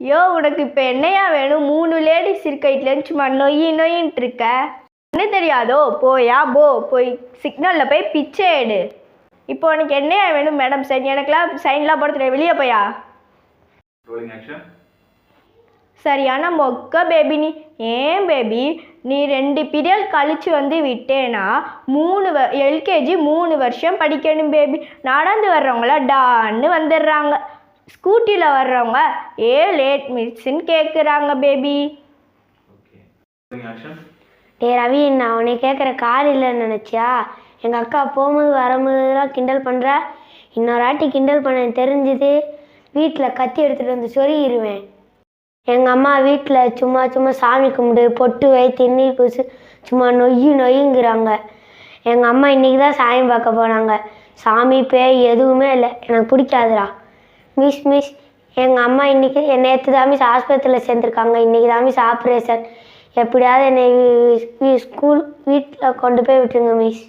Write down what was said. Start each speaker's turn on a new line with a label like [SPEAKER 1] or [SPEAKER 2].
[SPEAKER 1] யோ உனக்கு இப்போ என்னையா வேணும்? மூணு லேடிஸ் இருக்கைட்லன்னு சும்மா நொய்யி நொய்யின்ட்டு இருக்க? என்ன தெரியாதோ? போயா போ. போய் சிக்னலில் போய் பிச்சை எடு. இப்போ உனக்கு என்னையா வேணும் மேடம் சைன் எனக்குலாம் சைன்லாம் போட தெரியாது. வெளியே போயா? சரியான மொக்க பேபி நீ ஏன் பேபி நீ ரெண்டு பீரியட் கழிச்சு வந்து விட்டேனா மூணு வ எல்கேஜி மூணு வருஷம் படிக்கணும் பேபி நடந்து வர்றவங்கள டான்னு வந்துடுறாங்க. ஸ்கூட்டியில் வர்றவங்க ஏ லேட் மிஸ்ன்னு கேட்குறாங்க பேபி.
[SPEAKER 2] டே ரவி நான் உன்னை கேட்குற கார் இல்லைன்னு நினச்சியா? எங்கள் அக்கா போகும்போது வரும்போதுலாம் கிண்டல் பண்ணுற இன்னொரு ஆட்டி கிண்டல் பண்ண தெரிஞ்சுது. வீட்டில் கத்தி எடுத்துகிட்டு வந்து சொருகிடுவேன் எங்கள் அம்மா வீட்டில் சும்மா சும்மா சாமி கும்பிடு பொட்டு வை திருநீர் பூசு சும்மா நொய்யு நொய்யுங்கிறாங்க. எங்கள் அம்மா இன்றைக்கி தான் சாமி பார்க்க போனாங்க. சாமி பேய் எதுவுமே இல்லை. எனக்கு பிடிக்காதுடா. மிஸ் மிஸ் எங்கள் அம்மா இன்றைக்கி நேற்று தான் மிஸ் ஆஸ்பத்திரியில் சேர்ந்துருக்காங்க. இன்றைக்கி தான் மிஸ் ஆப்ரேஷன் எப்படியாவது என்னை ஸ்கூல் வீட்டில் கொண்டு போய் விட்டுருங்க மிஸ்